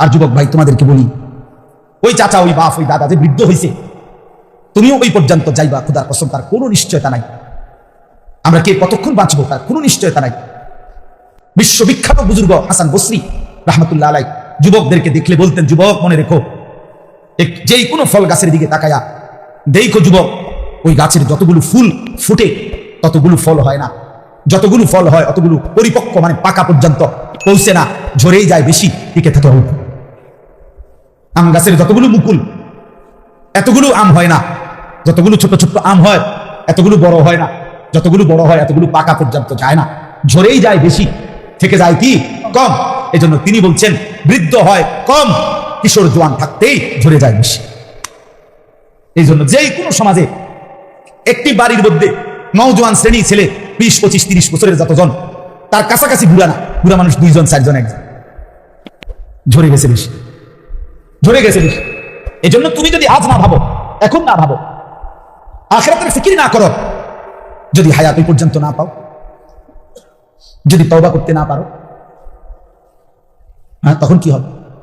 আর যুবক ভাই, তোমাদেরকে বলি, ওই চাচা, ওই বাপ, ওই দাদা যে বৃদ্ধ হয়েছে তুমিও ওই পর্যন্ত যাইবা, খুদার কসম, তার কোনো নিশ্চয়তা নাই। আমরা কে কতক্ষণ বাঁচবো, তার কোনো নিশ্চয়তা নাই। বিশ্ববিখ্যাত বুজুর্গ হাসান বসরি রহমতুল্লাহ আলাই যুবকদেরকে দেখলে বলতেন, যুবক, মনে রেখো যেই কোনো ফল গাছের দিকে তাকায়া, দেখো যুবক, ওই গাছের যতগুলো ফুল ফুটে, ততগুলো ফল হয় না। যতগুলো ফল হয়, অতগুলো পরিপক্ক মানে পাকা পর্যন্ত পৌঁছে না, ঝরেই যায় বেশি, টিকে থাকে। অল্প আম গাছের যতগুলো মুকুল, এতগুলো আম হয় না। যতগুলো ছোট ছোট আম হয়, এতগুলো বড় হয় না। যতগুলো বড় হয়, এতগুলো পাকা পর্যন্ত যায় না। ঝরেই যায় বেশি। থেকে যায় কি? কম। এজন্য তিনি বলছেন, বৃদ্ধ হয় কম। কিশোর জোয়ান থাকতেই ঝরে যায় বেশি। এই জন্য যেই কোনো সমাজে একটি বাড়ির মধ্যে নওজোয়ান শ্রেণি ছেলে বিশ, পঁচিশ, তিরিশ বছরের যতজন, তার কাছাকাছি বুড়া না। বুড়া মানুষ দুইজন, চারজন, একজন। ঝরে গেছে বেশি। ঝরে গেছে বিষ এই জন্য তুমি যদি আজ না ভাবো, এখন না ভাবো, আখেরাতের ফিকির না করো, যদি হায়াত ওই পর্যন্ত না পাও, যদি তওবা করতে না পারো হ্যাঁ তখন কি হবে?